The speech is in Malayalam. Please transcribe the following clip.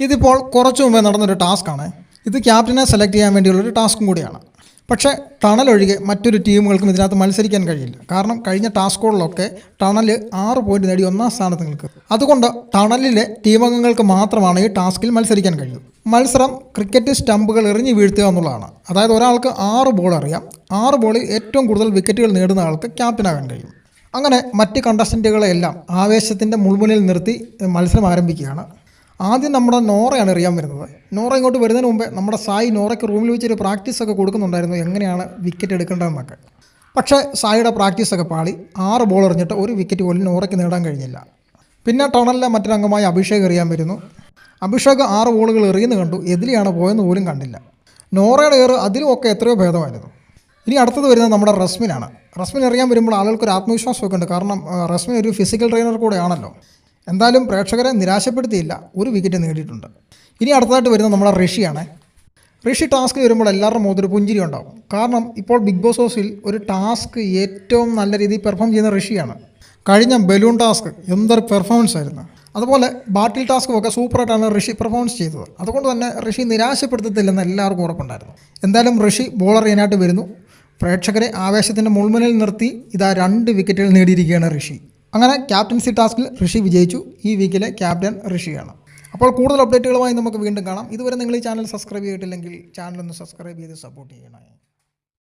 ഇതിപ്പോൾ കുറച്ച് മുമ്പേ നടന്നൊരു ടാസ്ക്കാണ്. ഇത് ക്യാപ്റ്റനെ സെലക്ട് ചെയ്യാൻ വേണ്ടിയുള്ളൊരു ടാസ്കും കൂടിയാണ്. പക്ഷേ ടണൽ ഒഴികെ മറ്റൊരു ടീമുകൾക്കും ഇതിനകത്ത് മത്സരിക്കാൻ കഴിയില്ല. കാരണം കഴിഞ്ഞ ടാസ്കുകളിലൊക്കെ ടണൽ ആറ് പോയിന്റ് നേടി ഒന്നാം സ്ഥാനത്ത് നിൽക്കും. അതുകൊണ്ട് ടണലിലെ ടീമംഗങ്ങൾക്ക് മാത്രമാണ് ഈ ടാസ്കിൽ മത്സരിക്കാൻ കഴിയൂ മത്സരം ക്രിക്കറ്റ് സ്റ്റമ്പുകൾ എറിഞ്ഞ് വീഴ്ത്തുക എന്നുള്ളതാണ്. അതായത് ഒരാൾക്ക് ആറ് ബോൾ അറിയാം. ആറ് ബോളിൽ ഏറ്റവും കൂടുതൽ വിക്കറ്റുകൾ നേടുന്ന ആൾക്ക് ക്യാപ്റ്റനാകാൻ കഴിയും. അങ്ങനെ മറ്റ് കണ്ടസ്റ്റന്റുകളെല്ലാം ആവേശത്തിന്റെ മുൾമുനയിൽ നിർത്തി മത്സരം ആരംഭിക്കുകയാണ്. ആദ്യം നമ്മുടെ നോറയാണ് എറിയാൻ വരുന്നത്. നോറ ഇങ്ങോട്ട് വരുന്നതിന് മുമ്പേ നമ്മുടെ സായി നോറയ്ക്ക് റൂമിൽ വെച്ചൊരു പ്രാക്ടീസൊക്കെ കൊടുക്കുന്നുണ്ടായിരുന്നു. എങ്ങനെയാണ് വിക്കറ്റ് എടുക്കേണ്ടതെന്നൊക്കെ. പക്ഷേ സായിയുടെ പ്രാക്ടീസൊക്കെ പാളി. ആറ് ബോൾ എറിഞ്ഞിട്ട് ഒരു വിക്കറ്റ് പോലും നോറയ്ക്ക് നേടാൻ കഴിഞ്ഞില്ല. പിന്നെ ടണലിലെ മറ്റൊരംഗമായ അഭിഷേക് എറിയാൻ വരുന്നു. അഭിഷേക് ആറ് ബോളുകൾ എറിയുന്നു കണ്ടു. എതിലെയാണ് പോയെന്ന് പോലും കണ്ടില്ല. നോറയുടെ ഏറ് അതിലുമൊക്കെ എത്രയോ ഭേദമായിരുന്നു. ഇനി അടുത്തത് വരുന്നത് നമ്മുടെ റസ്മിനാണ്. റസ്മിൻ എറിയാൻ വരുമ്പോൾ ആളുകൾക്ക് ഒരു ആത്മവിശ്വാസമൊക്കെ ഉണ്ട്. കാരണം റസ്മിൻ ഒരു ഫിസിക്കൽ ട്രെയിനർ കൂടെയാണല്ലോ. എന്തായാലും പ്രേക്ഷകരെ നിരാശപ്പെടുത്തിയില്ല. ഒരു വിക്കറ്റ് നേടിയിട്ടുണ്ട്. ഇനി അടുത്തതായിട്ട് വരുന്നത് നമ്മുടെ ഋഷിയാണ്. ഋഷി ടാസ്ക് വരുമ്പോൾ എല്ലാവരുടെ മുഖത്തൊരു പുഞ്ചിരി ഉണ്ടാകും കാരണം ഇപ്പോൾ ബിഗ് ബോസ് ഹൗസിൽ ഒരു ടാസ്ക് ഏറ്റവും നല്ല രീതിയിൽ പെർഫോം ചെയ്യുന്ന ഋഷിയാണ്. കഴിഞ്ഞ ബലൂൺ ടാസ്ക് എന്തൊരു പെർഫോമൻസ് ആയിരുന്നു. അതുപോലെ ബാട്ടിൽ ടാസ്കും ഒക്കെ സൂപ്പറായിട്ടാണ് ഋഷി പെർഫോമൻസ് ചെയ്തത്. അതുകൊണ്ട് തന്നെ ഋഷി നിരാശപ്പെടുത്തത്തില്ലെന്ന് എല്ലാവർക്കും ഉറപ്പുണ്ടായിരുന്നു. എന്തായാലും ഋഷി ബോളർ ചെയ്യാനായിട്ട് വരുന്നു. പ്രേക്ഷകരെ ആവേശത്തിന്റെ മുൾമുനയിൽ നിർത്തി ഇതാ രണ്ട് വിക്കറ്റുകൾ നേടിയിരിക്കുകയാണ് ഋഷി. അങ്ങനെ ക്യാപ്റ്റൻസി ടാസ്കിൽ ഋഷി വിജയിച്ചു. ഈ വീക്കിലെ ക്യാപ്റ്റൻ ഋഷിയാണ്. അപ്പോൾ കൂടുതൽ അപ്ഡേറ്റുകളുമായി നമുക്ക് വീണ്ടും കാണാം. ഇതുവരെ നിങ്ങൾ ഈ ചാനൽ സബ്സ്ക്രൈബ് ചെയ്തിട്ടില്ലെങ്കിൽ ചാനൽ ഒന്ന് സബ്സ്ക്രൈബ് ചെയ്ത് സപ്പോർട്ട് ചെയ്യണേ.